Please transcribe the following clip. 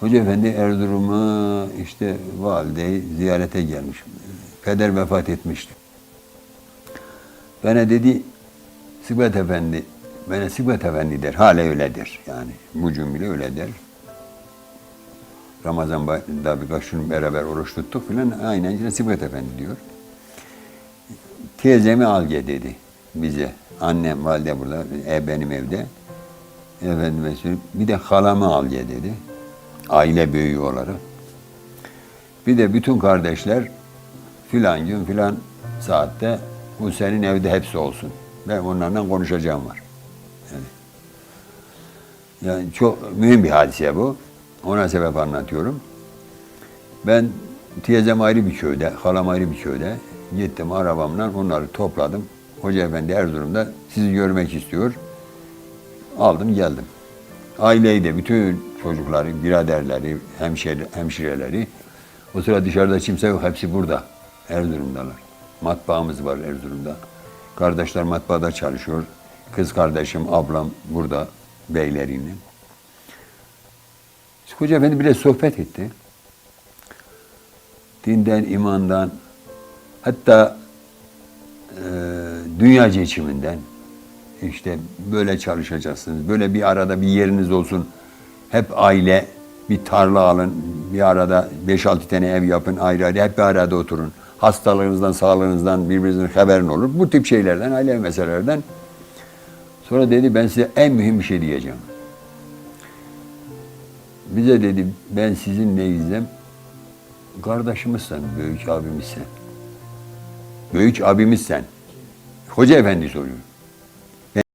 Hoca Efendi Erzurum'a işte valideyi ziyarete gelmiş. Peder vefat etmişti. Bana dedi Sıkbat Efendi, bana Sıkbat Efendi der. Hala öyledir. Yani bu cümle öyle der. Ramazan bayında birkaç gün beraber oruç tuttuk filan. Aynen yine Sıkbat Efendi diyor. Teyzemi al gel dedi bize. Annem, valide burada, ev benim evde. Efendime söyleyeyim. Bir de halamı al gel dedi. Aile büyüğü olarak. Bir de bütün kardeşler filan gün filan saatte bu senin evde hepsi olsun. Ben onlarla konuşacağım var. Yani, yani çok mühim bir hadise bu. Ona sebep anlatıyorum. Ben teyzem ayrı bir köyde, halam ayrı bir köyde. Gittim arabamla onları topladım. Hoca Efendi Erzurum'da sizi görmek istiyor. Aldım geldim. Aileyi de bütün çocukları, biraderleri, hemşire, hemşireleri. O sıra dışarıda kimse yok. Hepsi burada. Erzurum'dalar. Matbaamız var Erzurum'da. Kardeşler matbaada çalışıyor. Kız kardeşim, ablam burada beyleriyle. Hoca Efendi bile sohbet etti. Dinden, imandan, hatta e, dünyaca içiminden işte böyle çalışacaksınız. Böyle bir arada bir yeriniz olsun. Hep aile bir tarla alın. Bir arada 5-6 tane ev yapın ayrı ayrı. Hep bir arada oturun. Hastalığınızdan, sağlığınızdan birbirinizin haberin olur. Bu tip şeylerden, aile meselelerden. Sonra dedi ben size en mühim bir şey diyeceğim. Bize dedi ben sizin neyizem? Kardeşimizsen, büyük abimizsen. Büyük abimizsen. Hoca efendi soruyor.